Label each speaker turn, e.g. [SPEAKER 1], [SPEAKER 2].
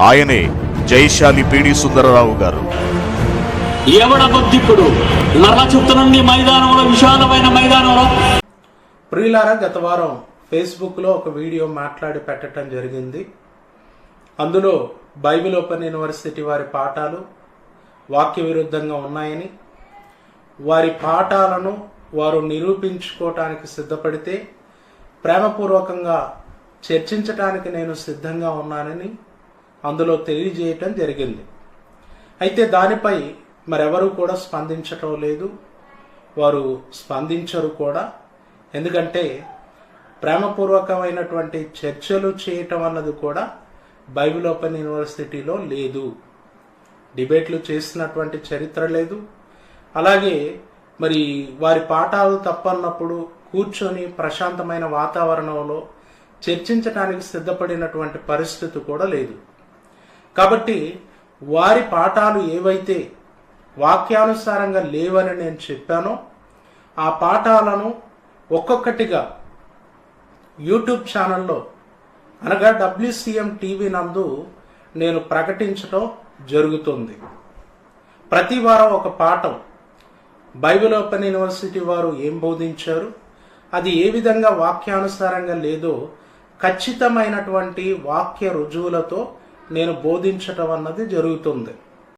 [SPEAKER 1] ఆయనే జైశాలి పీడి సుందరరావు గారు.
[SPEAKER 2] మైదానంలో విశాలమైన మైదానంలో?
[SPEAKER 3] ప్రియులారా గత వారం ఫేస్బుక్లో ఒక వీడియో మాట్లాడి పెట్టడం జరిగింది. అందులో బైబిల్ ఓపెన్ యూనివర్సిటీ వారి పాఠాలు వాక్య విరుద్ధంగా ఉన్నాయని వారి పాఠాలను వారు నిరూపించుకోవటానికి సిద్ధపడితే ప్రేమపూర్వకంగా చర్చించటానికి నేను సిద్ధంగా ఉన్నానని అందులో తెలియజేయటం జరిగింది. అయితే దానిపై మరెవరూ కూడా స్పందించటం లేదు. వారు స్పందించరు కూడా. ఎందుకంటే ప్రేమపూర్వకమైనటువంటి చర్చలు చేయటం అన్నది కూడా బైబిల్ ఓపెన్ యూనివర్సిటీలో లేదు. డిబేట్లు చేసినటువంటి చరిత్ర లేదు. అలాగే మరి వారి పాఠాలు తప్పన్నప్పుడు కూర్చొని ప్రశాంతమైన వాతావరణంలో చర్చించడానికి సిద్ధపడినటువంటి పరిస్థితి కూడా లేదు. కాబట్టి వారి పాఠాలు ఏవైతే వాక్యానుసారంగా లేవని నేను చెప్పానో ఆ పాఠాలను ఒక్కొక్కటిగా యూట్యూబ్ ఛానల్లో అనగా డబ్ల్యూసిఎం టీవీ నందు నేను ప్రకటించటం జరుగుతుంది. ప్రతి వారం ఒక పాఠం. బైబిల్ ఓపెన్ యూనివర్సిటీ వారు ఏం బోధించారు? అది ఏ విధంగా వాక్యానుసారంగా లేదో ఖచ్చితమైనటువంటి వాక్య రుజువులతో నేను బోధించటం అన్నది జరుగుతుంది.